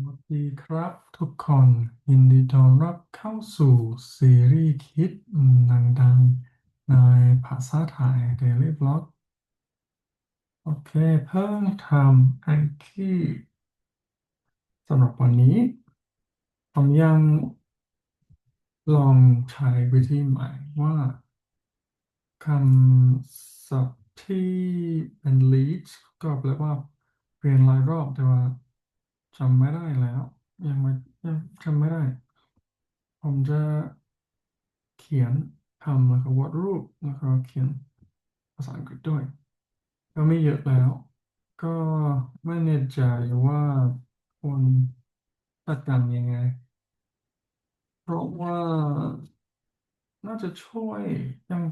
สวัสดีครับทุกคนยินดีต้อนรับเข้าสู่ซีรีส์คิดดังๆ ในภาษาไทย Daily Blog โอเค เพิ่งทำแอนคีสำหรับวันนี้ผมยังลองใช้วิธีใหม่ว่าคำศัพท์ที่เป็น lead ก็แปลว่าเรียนหลายรอบแต่ว่า จำไม่ได้แล้ว ยังไม่ยังจำไม่ได้ ผมจะเขียนคำแล้วก็วาดรูปแล้วก็เขียนภาษาอังกฤษด้วย ก็ไม่เยอะแล้ว ก็ไม่แน่ใจว่าควรจัดการยังไง เพราะว่าน่าจะช่วยยัง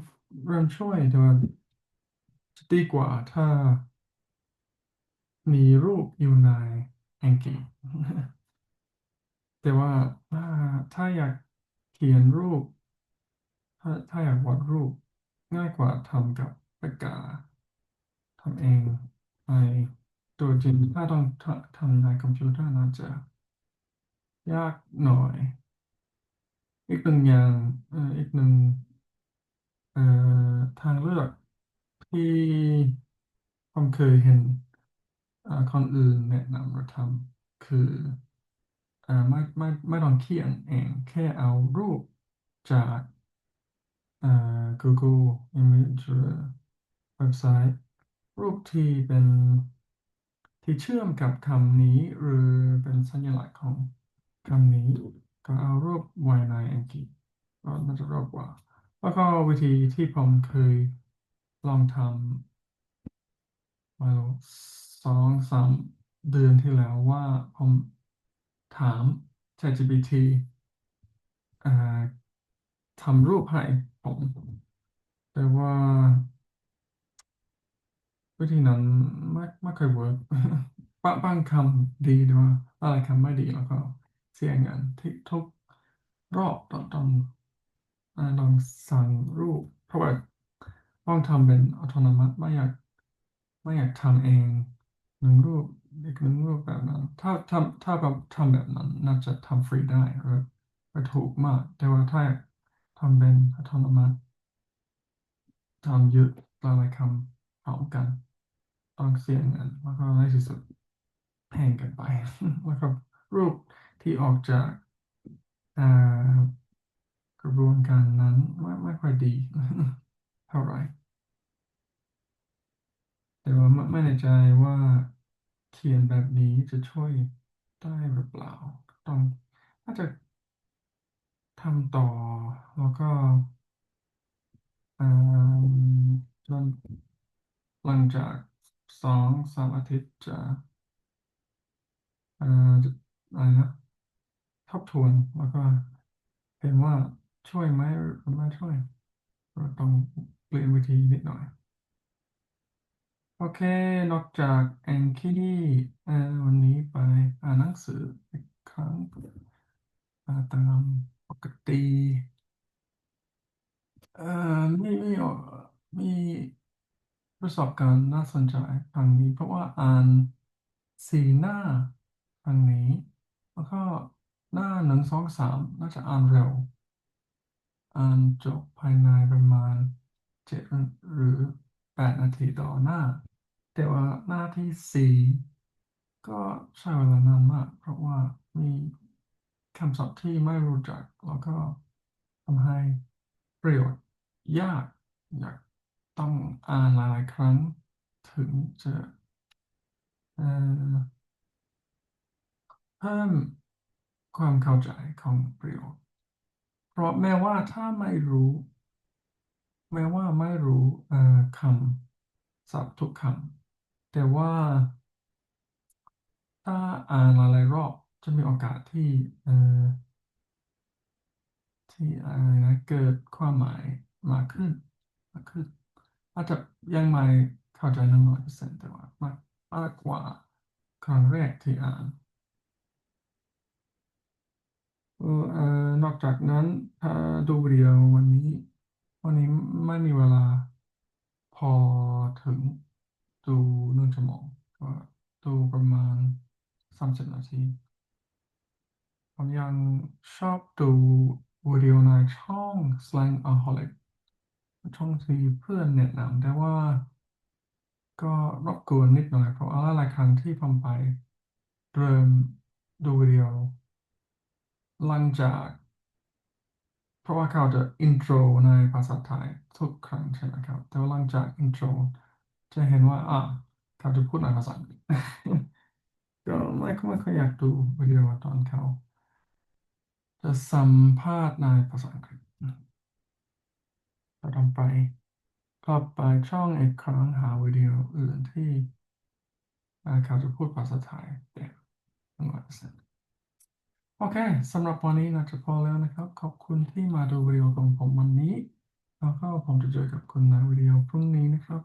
เริ่มช่วยแต่ว่าจะดีกว่าถ้ามีรูปอยู่ใน แองกี้แต่ว่าถ้าถ้าอยากเขียนรูป ถ้าถ้าอยากวาดรูป ง่ายกว่าทำกับปากกาทำเองในตัวจริงถ้าต้องททำในคอมพิวเตอร์น่าจะยากหน่อย อีกหนึ่งอย่างอีกหนึ่งทางเลือกที่ผมเคยเห็น เอ่อคนอื่นแนะนำเราทำคืออไม่ไม่ไม่ต้องเขียนเองแค่เอารูปจาก Google Image หรือเว็บไซต์ รูปที่เป็นที่เชื่อมกับคำนี้ หรือเป็นสัญลักษณ์ของคำนี้ ก็เอารูปไว้ในแองกี้ก็น่าจะรอบกว่า แล้วก็วิธีที่ผมเคยลองทำมา สองสามเดือนที่แล้วว่าผมถาม ChatGPT อ่อทำรูปให้ผมแต่ว่าวิธีนั้นไม่ไม่เคยเวิร์กบางบางคำดีแต่ว่าอะไรคำไม่ดีแล้วก็เสียเงินที่ทุกรอบต้องต้องอ่าต้องสั่งรูป เพราะว่าต้องทำเป็นอัตโนมัติไม่อยากไม่อยากทำเอง หนึ่งรูปอีกหนึ่งรูปแบบนั้น ถ้าทำถ้าทำแบบนั้นน่าจะทำฟรีได้หรือถูกมาก แต่ว่าถ้าทำเป็นอัตโนมัติทำเยอะหลายคำพร้อมกัน ต้องเสียเงินแล้วก็ในที่สุดแพงกันไปแล้วก็รูปที่ออกจากกระบวนการนั้นไม่ไม่ค่อยดีเท่าไหร่ แต่ว่าไม่แน่ใจว่าเขียนแบบนี้จะช่วยได้หรือเปล่า ต้องน่าจะทำต่อแล้วก็อ่จนหลังจากสองสามอาทิตย์จะอ่อจะอะไรนะทบทวนแล้วก็เห็นว่าช่วยไหมหรือไม่ช่วยก็ต้องเปลี่ยนวิธีนิดหน่อย โอเค นอกจากแองคีเอ่อวันนี้ไปอ่านหนังสืออีกครั้งอ่าตามปกติเอ่อมีมีเอ่อมีประสบการณ์น่าสนใจทางนี้ เพราะว่าอ่านสี่หน้าทางนี้ แล้วก็หน้าหนึ่งสองสามน่าจะอ่านเร็ว อ่านจบภายในประมาณเจ็ดหรือ แปดนาทีต่อหน้า แต่ว่าหน้าที่สี่ก็ใช้เวลานานมาก เพราะว่ามีคำศัพท์ที่ไม่รู้จัก แล้วก็ทำให้ประโยชน์ยากอยากต้องอ่านหลายๆครั้งถึงจะเอ่อเพิ่มความเข้าใจของประโยค เพราะแม้ว่าถ้าไม่รู้ แม้ว่าไม่รู้เอ่อคำศัพท์ทุกคำแต่ว่า ถ้าอ่านหลายๆรอบจะมีโอกาสที่เอ่อที่อะไรนะเกิดความหมายมากขึ้นมากขึ้นอาจจะยังไม่เข้าใจหนึ่งร้อยเปอร์เซ็นต์แต่ว่ามากมากกว่าครั้งแรกที่อ่านเอ่อนอกจากนั้นถ้าดูวิดีโอวันนี้ วันนี้ไม่มีเวลาพอถึงดูหนึ่งชั่วโมงก็ดูประมาณสามสิบนาทีผมยังชอบดูวิดีโอในช่อง Slangaholic ช่องที่เพื่อนแนะนำแต่ว่าก็รบกวนนิดหน่อยเพราะว่าหลายครั้งที่ผมไปเริ่มดูวิดีโอหลังจาก เพราะว่าเขาจะอินโทรในภาษาไทยทุกครั้งใช่ไหมครับ แต่ว่าหลังจากอินโทรจะเห็นว่าอะเขาจะพูดในภาษาอังกฤษก็ไม่ไม่ค่อยอยากดูวิดีโอตอนเขา จะสัมภาษณ์ในภาษาอังกฤษเราต้องไปกลับไปช่องอีกครั้งหาวิดีโออื่นที่เขาจะพูดภาษาไทยเต็มหนึ่งร้ โอเคสำหรับวันนี้น่าจะพอแล้วนะครับ ขอบคุณที่มาดูวิดีโอของผมวันนี้ แล้วก็ผมจะเจอกับคุณในวิดีโอพรุ่งนี้นะครับ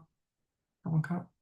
ขอบคุณครับ